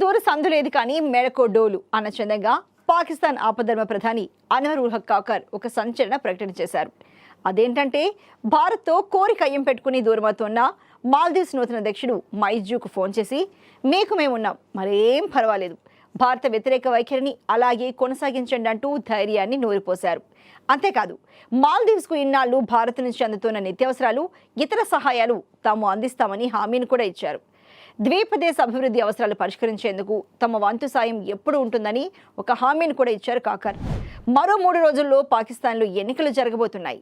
దూర సందు లేదు కానీ మెడకో డోలు అన్న చందంగా పాకిస్తాన్ ఆపధర్మ ప్రధాని అన్వర్ ఉల్ హక్ కాకర్ ఒక సంచలన ప్రకటన చేశారు. అదేంటంటే భారత్తో కోరిక అయ్యం పెట్టుకుని దూరమవుతున్న మాల్దీవ్స్ నూతన అధ్యక్షుడు మైజూకు ఫోన్ చేసి మీకు మేమున్నాం మరేం పర్వాలేదు. భారత వ్యతిరేక వైఖరిని అలాగే కొనసాగించండి అంటూ ధైర్యాన్ని నూరిపోశారు. అంతేకాదు మాల్దీవ్స్కు ఇన్నాళ్ళు భారత్ నుంచి అందుతున్న నిత్యావసరాలు ఇతర సహాయాలు తాము అందిస్తామని హామీని కూడా ఇచ్చారు. ద్వీపదేశ అభివృద్ధి అవసరాలు పరిష్కరించేందుకు తమ వంతు సాయం ఎప్పుడు ఉంటుందని ఒక హామీని కూడా ఇచ్చారు కాకర్. మరో మూడు రోజుల్లో పాకిస్తాన్లో ఎన్నికలు జరగబోతున్నాయి.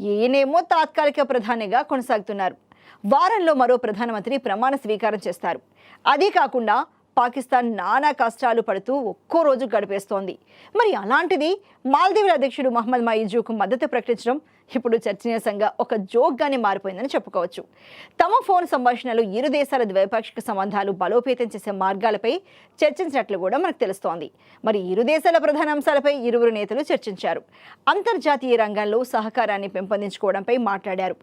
ఈయనేమో తాత్కాలిక ప్రధానిగా కొనసాగుతున్నారు. వారంలో మరో ప్రధానమంత్రి ప్రమాణ స్వీకారం చేస్తారు. అదీ కాకుండా పాకిస్తాన్ నానా కష్టాలు పడుతూ ఒక్కో రోజు గడిపేస్తోంది. మరి అలాంటిది మాల్దీవుల అధ్యక్షుడు మహమ్మద్ మయిజూకు మద్దతు ప్రకటించడం ఇప్పుడు చర్చనీయాంశంగా ఒక జోక్గానే మారిపోయిందని చెప్పుకోవచ్చు. తమ ఫోన్ సంభాషణలు ఇరు దేశాల ద్వైపాక్షిక సంబంధాలు బలోపేతం చేసే మార్గాలపై చర్చించినట్లు కూడా మనకు తెలుస్తోంది. మరి ఇరు దేశాల ప్రధాన అంశాలపై ఇరువురు నేతలు చర్చించారు. అంతర్జాతీయ రంగంలో సహకారాన్ని పెంపొందించుకోవడంపై మాట్లాడారు.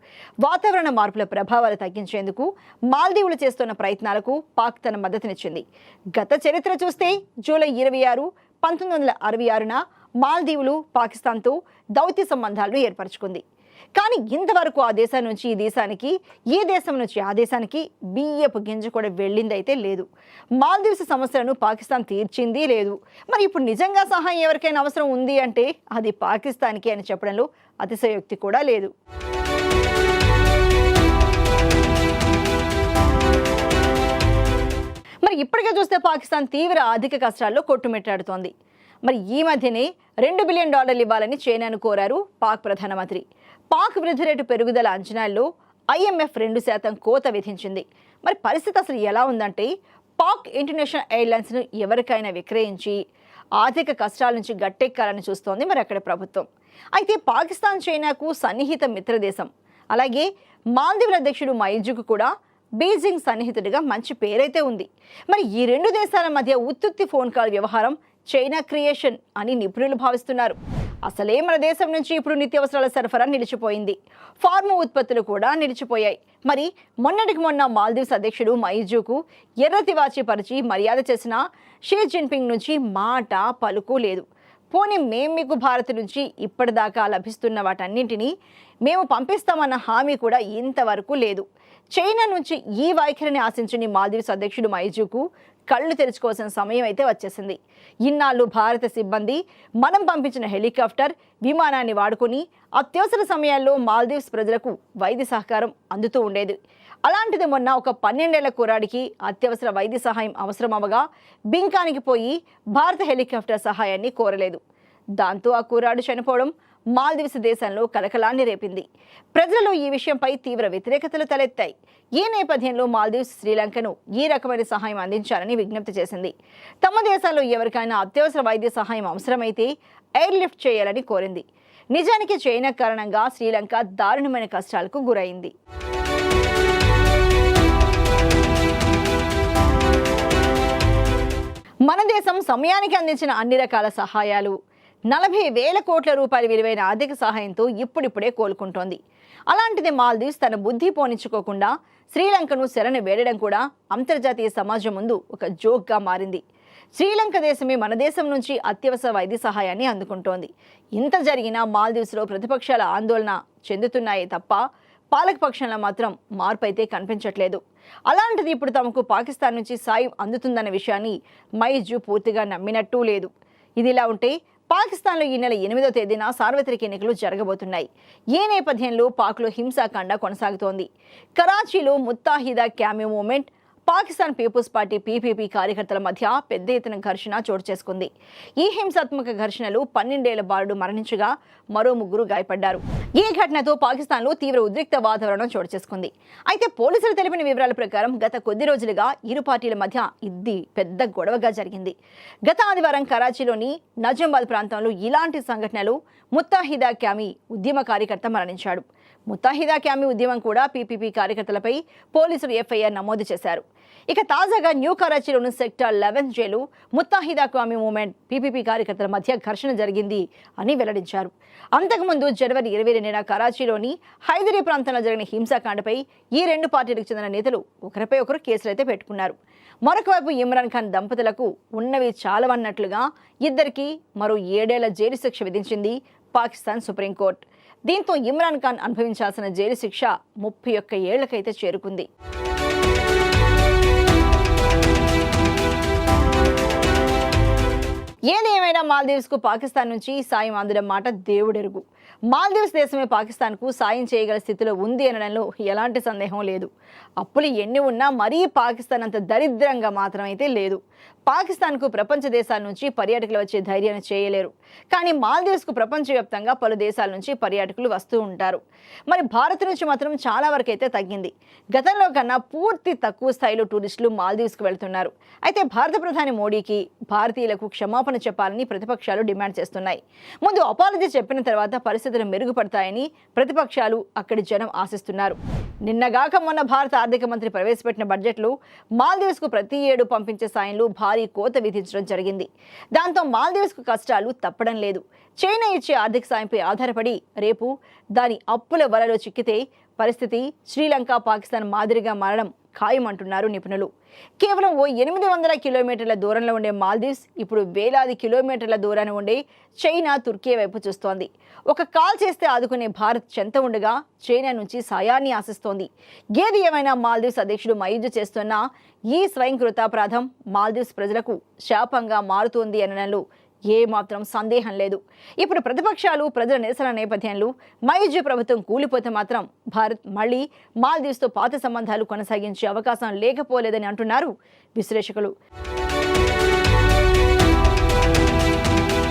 వాతావరణ మార్పుల ప్రభావాలు తగ్గించేందుకు మాల్దీవులు చేస్తున్న ప్రయత్నాలకు పాక్ తన మద్దతునిచ్చింది. గత చరిత్ర చూస్తే జూలై ఇరవై ఆరు పంతొమ్మిది వందల అరవై ఆరున మాల్దీవులు పాకిస్తాన్తో దౌత్య సంబంధాలను ఏర్పరచుకుంది. కానీ ఇంతవరకు ఆ దేశం నుంచి ఈ దేశానికి ఈ దేశం నుంచి ఆ దేశానికి బియ్యపు గింజ కూడా వెళ్ళిందైతే లేదు. మాల్దీవ్స్ సమస్యలను పాకిస్తాన్ తీర్చింది లేదు. మరి ఇప్పుడు నిజంగా సహాయం ఎవరికైనా అవసరం ఉంది అంటే అది పాకిస్తాన్కి అని చెప్పడంలో అతిశయోక్తి కూడా లేదు. మరి ఇప్పటికే చూస్తే పాకిస్తాన్ తీవ్ర ఆర్థిక కష్టాల్లో కొట్టుమిట్టాడుతోంది. మరి ఈ మధ్యనే రెండు బిలియన్ డాలర్లు ఇవ్వాలని చైనాను కోరారు పాక్ ప్రధానమంత్రి. పాక్ వృద్ధి రేటు పెరుగుదల అంచనాల్లో ఐఎంఎఫ్ రెండు శాతం కోత విధించింది. మరి పరిస్థితి అసలు ఎలా ఉందంటే పాక్ ఇంటర్నేషనల్ ఎయిర్లైన్స్ను ఎవరికైనా విక్రయించి ఆర్థిక కష్టాల నుంచి గట్టెక్కాలని చూస్తోంది మరి అక్కడ ప్రభుత్వం. అయితే పాకిస్తాన్ చైనాకు సన్నిహిత మిత్రదేశం. అలాగే మాల్దీవుల అధ్యక్షుడు మైజుకు కూడా బీజింగ్ సన్నిహితుడిగా మంచి పేరైతే ఉంది. మరి ఈ రెండు దేశాల మధ్య ఉత్తుత్తి ఫోన్ కాల్ వ్యవహారం చైనా క్రియేషన్ అని నిపుణులు భావిస్తున్నారు. అసలే మన దేశం నుంచి ఇప్పుడు నిత్యావసరాల సరఫరా నిలిచిపోయింది. ఫార్మా ఉత్పత్తులు కూడా నిలిచిపోయాయి. మరి మొన్నటికి మొన్న మాల్దీవ్స్ అధ్యక్షుడు మైజూకు ఎర్ర తివాచి పరిచి మర్యాద చేసిన షీ జిన్పింగ్ నుంచి మాట పలుకు లేదు. పోనీ మేం మీకు భారత్ నుంచి ఇప్పటిదాకా లభిస్తున్న వాటన్నింటినీ మేము పంపిస్తామన్న హామీ కూడా ఇంతవరకు లేదు. చైనా నుంచి ఈ వైఖరిని ఆశించని మాల్దీవ్స్ అధ్యక్షుడు మైజూకు కళ్ళు తెరుచుకోవాల్సిన సమయం అయితే వచ్చేసింది. ఇన్నాళ్ళు భారత సిబ్బంది మనం పంపించిన హెలికాప్టర్ విమానాన్ని వాడుకొని అత్యవసర సమయాల్లో మాల్దీవ్స్ ప్రజలకు వైద్య సహకారం అందుతూ ఉండేది. అలాంటిది మొన్న ఒక పన్నెండేళ్ళ కూరాడికి అత్యవసర వైద్య సహాయం అవసరమవగా బింకానికి పోయి భారత హెలికాప్టర్ సహాయాన్ని కోరలేదు. దాంతో ఆ కూరాడు చనిపోవడం మాల్దీవ్స్ దేశంలో కలకలాన్ని రేపింది. ప్రజలలో ఈ విషయంపై తీవ్ర వ్యతిరేకతలు తలెత్తాయి. ఈ నేపథ్యంలో మాల్దీవ్స్ శ్రీలంకను ఈ రకమైన సహాయం అందించాలని విజ్ఞప్తి చేసింది. తమ దేశాల్లో ఎవరికైనా అత్యవసర వైద్య సహాయం అవసరమైతే ఎయిర్ లిఫ్ట్ చేయాలని కోరింది. నిజానికి చైనా కారణంగా శ్రీలంక దారుణమైన కష్టాలకు గురైంది. మన దేశం సమయానికి అందించిన అన్ని రకాల సహాయాలు నలభై వేల కోట్ల రూపాయల విలువైన ఆర్థిక సహాయంతో ఇప్పుడిప్పుడే కోలుకుంటోంది. అలాంటిది మాల్దీవ్స్ తన బుద్ధి పోనించుకోకుండా శ్రీలంకను శరణి వేడడం కూడా అంతర్జాతీయ సమాజం ముందు ఒక జోక్గా మారింది. శ్రీలంక దేశమే మన దేశం నుంచి అత్యవసర వైద్య సహాయాన్ని అందుకుంటోంది. ఇంత జరిగినా మాల్దీవ్స్లో ప్రతిపక్షాల ఆందోళన చెందుతున్నాయే తప్ప పాలకపక్షంలో మాత్రం మార్పు అయితే కనిపించట్లేదు. అలాంటిది ఇప్పుడు తమకు పాకిస్తాన్ నుంచి సాయం అందుతుందన్న విషయాన్ని మైజు పూర్తిగా నమ్మినట్టూ లేదు. ఇది ఇలా ఉంటే పాకిస్తాన్లో ఈ నెల ఎనిమిదో తేదీన సార్వత్రిక ఎన్నికలు జరగబోతున్నాయి. ఈ నేపథ్యంలో పాక్లో హింసాకాండ కొనసాగుతోంది. కరాచీలో Muttahida Qaumi movement Pakistan peoples party PPP కార్యకర్తల మధ్య పెద్ద ఎత్తున ఘర్షణ చోటు చేసుకుంది. ఈ హింసాత్మక ఘర్షణలు పన్నెండేళ్ళ బాలుడు మరణించగా మరో ముగ్గురు గాయపడ్డారు. ఈ ఘటనతో పాకిస్తాన్లో తీవ్ర ఉద్రిక్త వాతావరణం చోటు చేసుకుంది. అయితే పోలీసులు తెలిపిన వివరాల ప్రకారం గత కొద్ది రోజులుగా ఇరు పార్టీల మధ్య ఇది పెద్ద గొడవగా జరిగింది. గత ఆదివారం కరాచీలోని నజంబాద్ ప్రాంతంలో ఇలాంటి సంఘటనలు ముత్తాహిదా క్యామీ ఉద్యమ కార్యకర్త మరణించాడు. ముత్తాహిదా క్యామీ ఉద్యమం కూడా పీపీపీ కార్యకర్తలపై పోలీసులు ఎఫ్ఐఆర్ నమోదు చేశారు. ఇక తాజాగా new కరాచీలోని sector eleven jail Muttahida Qaumi movement PPP కార్యకర్తల మధ్య ఘర్షణ జరిగింది అని వెల్లడించారు. అంతకుముందు జనవరి ఇరవై రెండున కరాచీలోని హైదరీ ప్రాంతంలో జరిగిన హింసాకాండపై ఈ రెండు పార్టీలకు చెందిన నేతలు ఒకరిపై ఒకరు కేసులైతే పెట్టుకున్నారు. మరొక వైపు ఇమ్రాన్ ఖాన్ దంపతులకు ఉన్నవి చాలవన్నట్లుగా ఇద్దరికి మరో ఏడేళ్ళ జైలు శిక్ష విధించింది పాకిస్తాన్ సుప్రీంకోర్టు. దీంతో ఇమ్రాన్ ఖాన్ అనుభవించాల్సిన జైలు శిక్ష ముప్పై ఒక్క ఏళ్ళకైతే చేరుకుంది. ఏది ఏమైనా మాల్దీవ్స్కు పాకిస్తాన్ నుంచి సాయం అందడం మాట దేవుడెరుగు. మాల్దీవ్స్ దేశమే పాకిస్తాన్కు సాయం చేయగల స్థితిలో ఉంది అనడంలో ఎలాంటి సందేహం లేదు. అప్పులు ఎన్ని ఉన్నా మరీ పాకిస్తాన్ అంత దరిద్రంగా మాత్రమైతే లేదు. పాకిస్తాన్కు ప్రపంచ దేశాల నుంచి పర్యాటకులు వచ్చే ధైర్యాన్ని చేయలేరు. కానీ మాల్దీవ్స్కు ప్రపంచవ్యాప్తంగా పలు దేశాల నుంచి పర్యాటకులు వస్తూ ఉంటారు. మరి భారత్ నుంచి మాత్రం చాలా వరకు అయితే తగ్గింది. గతంలో కన్నా పూర్తి తక్కువ స్థాయిలో టూరిస్టులు మాల్దీవ్స్కు వెళ్తున్నారు. అయితే భారత ప్రధాని మోడీకి భారతీయులకు క్షమాపణ చెప్పాలని ప్రతిపక్షాలు డిమాండ్ చేస్తున్నాయి. ముందు అపాలజీ చెప్పిన తర్వాత పరిస్థితులు మెరుగుపడతాయని ప్రతిపక్షాలు అక్కడి జనం ఆశిస్తున్నారు. నిన్నగాక మొన్న భారత ఆర్థిక మంత్రి ప్రవేశపెట్టిన బడ్జెట్లో మాల్దీవ్స్కు ప్రతి ఏడు పంపించే సాయంలో భారీ కోత విధించడం జరిగింది. దాంతో మాల్దీవ్స్కు కష్టాలు తప్పడం లేదు. చైనా ఇచ్చే ఆర్థిక సాయంపై ఆధారపడి రేపు దాని అప్పుల వలలో చిక్కితే పరిస్థితి శ్రీలంక పాకిస్తాన్ మాదిరిగా మారడం ఖాయమంటున్నారు నిపుణులు. కేవలం ఓ ఎనిమిది వందల కిలోమీటర్ల దూరంలో ఉండే మాల్దీవ్స్ ఇప్పుడు వేలాది కిలోమీటర్ల దూరాన ఉండే చైనా తుర్కీ వైపు చూస్తోంది. ఒక కాల్ చేస్తే ఆదుకునే భారత్ చెంత ఉండగా చైనా నుంచి సాయాన్ని ఆశిస్తోంది. ఏది ఏమైనా మాల్దీవ్స్ అధ్యక్షుడు మయూజు చేస్తున్న ఈ స్వయంకృతాపరాధం మాల్దీవ్స్ ప్రజలకు శాపంగా మారుతోంది అనడంలో ఏ మాత్రం సందేహం లేదు. ఇప్పుడు ప్రతిపక్షాలు ప్రజల నిరసన నేపథ్యంలో మైజీ ప్రభుత్వం కూలిపోతే మాత్రం భారత్ మళ్ళీ మాల్దీవ్స్తో పాత సంబంధాలు కొనసాగించే అవకాశం లేకపోలేదని అంటున్నారు విశ్లేషకులు.